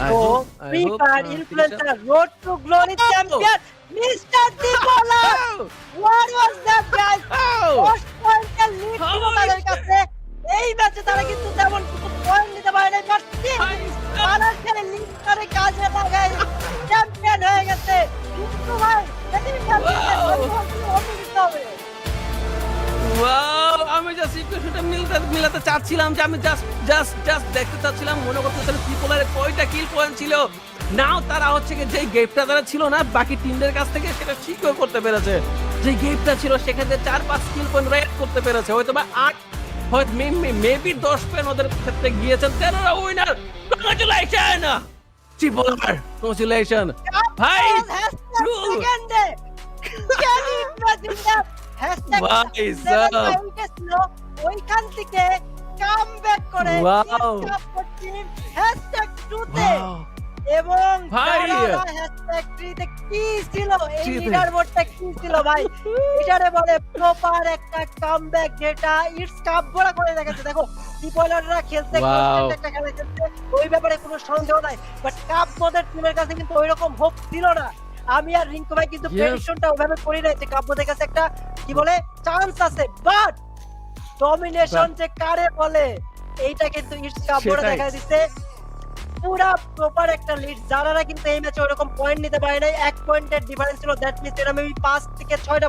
Oh, we are Free hope, uh, Road to Glory Champion, Mr. Dipola! What was that, guys? Oh! Just মিলাতে মিলাতে চাচ্ছিলাম যে আমি just just just দেখতে চাচ্ছিলাম মনে করতেছিলাম ট্রিপলের কয়টা কিল পয়েন্ট ছিল। নাও তারা হচ্ছে কি যে গেপটা তারা ছিল না বাকি টিমদের কাছ থেকে সেটা সিকিউর করতে পেরেছে। যে গেপটা ছিল সেখানে চার পাঁচ কিল পয়েন্ট রেড করতে পেরেছে। হয়তো বা আট হয়তো মেবি দশ পয়েন্ট ওদের ক্ষেত্রে গিয়েছেন। তেরোরা উইনার কংগ্রাচুলেশন ট্রিপলার কংগ্রাচুলেশন ভাই হ্যাশট্যাগ। ওইখান থেকে কাম ব্যাক করে হ্যাশট্যাগ টুতে এবং ভাই। হ্যাশট্যাগ থ্রিতে কি ছিল এই থ্রিতে। লিডার বোর্ডটা কি ছিল ভাই। এটারে বলে প্রপার একটা কামব্যাক যেটা ইটস কাপড়া করে দেখাচ্ছে। দেখো টিপলাররা খেলতে. একটা খেলা খেলতে ওই ব্যাপারে কোনো সন্দেহ নাই। বাট কাপ মোদের টিমের কাছে কিন্তু ওইরকম হোপ ছিল না। আমি আর রিঙ্কু ভাই কিন্তু প্রেডিকশনটা ওভাবে করি নাই যে কাব্যদের কাছে একটা কি বলে চান্স আছে। বাট ডমিনেশন যে কারে বলে এইটা কিন্তু ইটস কাব্যরা। দেখা দিচ্ছে পুরা প্রপার একটা লিড জারারা কিন্তু এই ম্যাচে ওরকম পয়েন্ট নিতে পারে নাই এক পয়েন্টের ডিফারেন্স ছিল দ্যাট মিনস এরা মেবি পাঁচ থেকে ছয়টা